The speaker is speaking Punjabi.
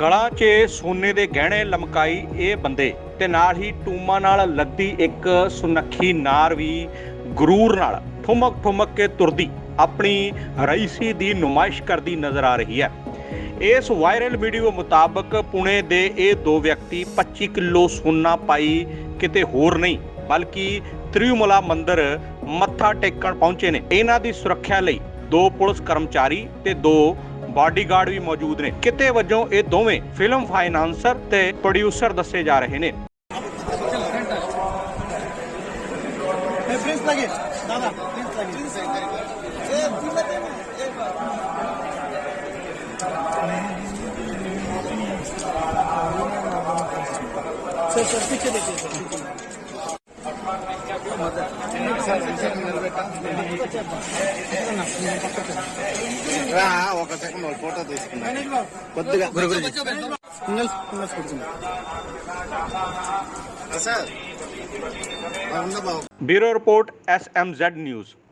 ਗਲਾਂ 'ਚ ਸੋਨੇ ਦੇ ਗਹਿਣੇ ਲਮਕਾਈ ਇਹ ਬੰਦੇ ਤੇ ਨਾਲ ਹੀ ਟੂਮਾਂ ਨਾਲ ਲੱਦੀ ਇੱਕ ਸੁਨੱਖੀ ਨਾਰ ਵੀ ਗਰੂਰ ਨਾਲ ਠੁਮਕ ਠੁਮਕ ਕੇ ਤੁਰਦੀ ਆਪਣੀ ਰਈਸੀ ਦੀ ਨੁਮਾਇਸ਼ ਕਰਦੀ ਨਜ਼ਰ ਆ ਰਹੀ ਹੈ। ਇਸ ਵਾਇਰਲ ਵੀਡੀਓ ਮੁਤਾਬਕ ਪੁਣੇ ਦੇ ਇਹ ਦੋ ਵਿਅਕਤੀ 25 ਕਿਲੋ ਸੋਨਾ ਪਾਈ ਕਿਤੇ ਹੋਰ ਨਹੀਂ, ਬਲਕਿ ਤ੍ਰਿਉਮਲਾ ਮੰਦਰ ਮੱਥਾ ਟੇਕਣ ਪਹੁੰਚੇ ਨੇ। ਇਹਨਾਂ ਦੀ ਸੁਰੱਖਿਆ ਲਈ ਦੋ ਪੁਲਿਸ ਕਰਮਚਾਰੀ ਤੇ ਦੋ ਬਾਡੀਗਾਰਡ ਵੀ ਮੌਜੂਦ ਨੇ। ਕਿਤੇ ਵਜੋਂ ਇਹ ਦੋਵੇਂ ਫਿਲਮ ਫਾਈਨਾਂਸਰ ਤੇ ਪ੍ਰੋਡਿਊਸਰ ਦੱਸੇ ਜਾ ਰਹੇ ਨੇ। ਸਰ ਸਰ ਪਿੱਛੇ ਦੇਖੋ రా ఒక సెకండ్ ఒక ఫోటో తీసుకున్నా కొద్దిగా బ్యూరో రిపోర్ట్ ఎస్ఎంజెడ్ న్యూస్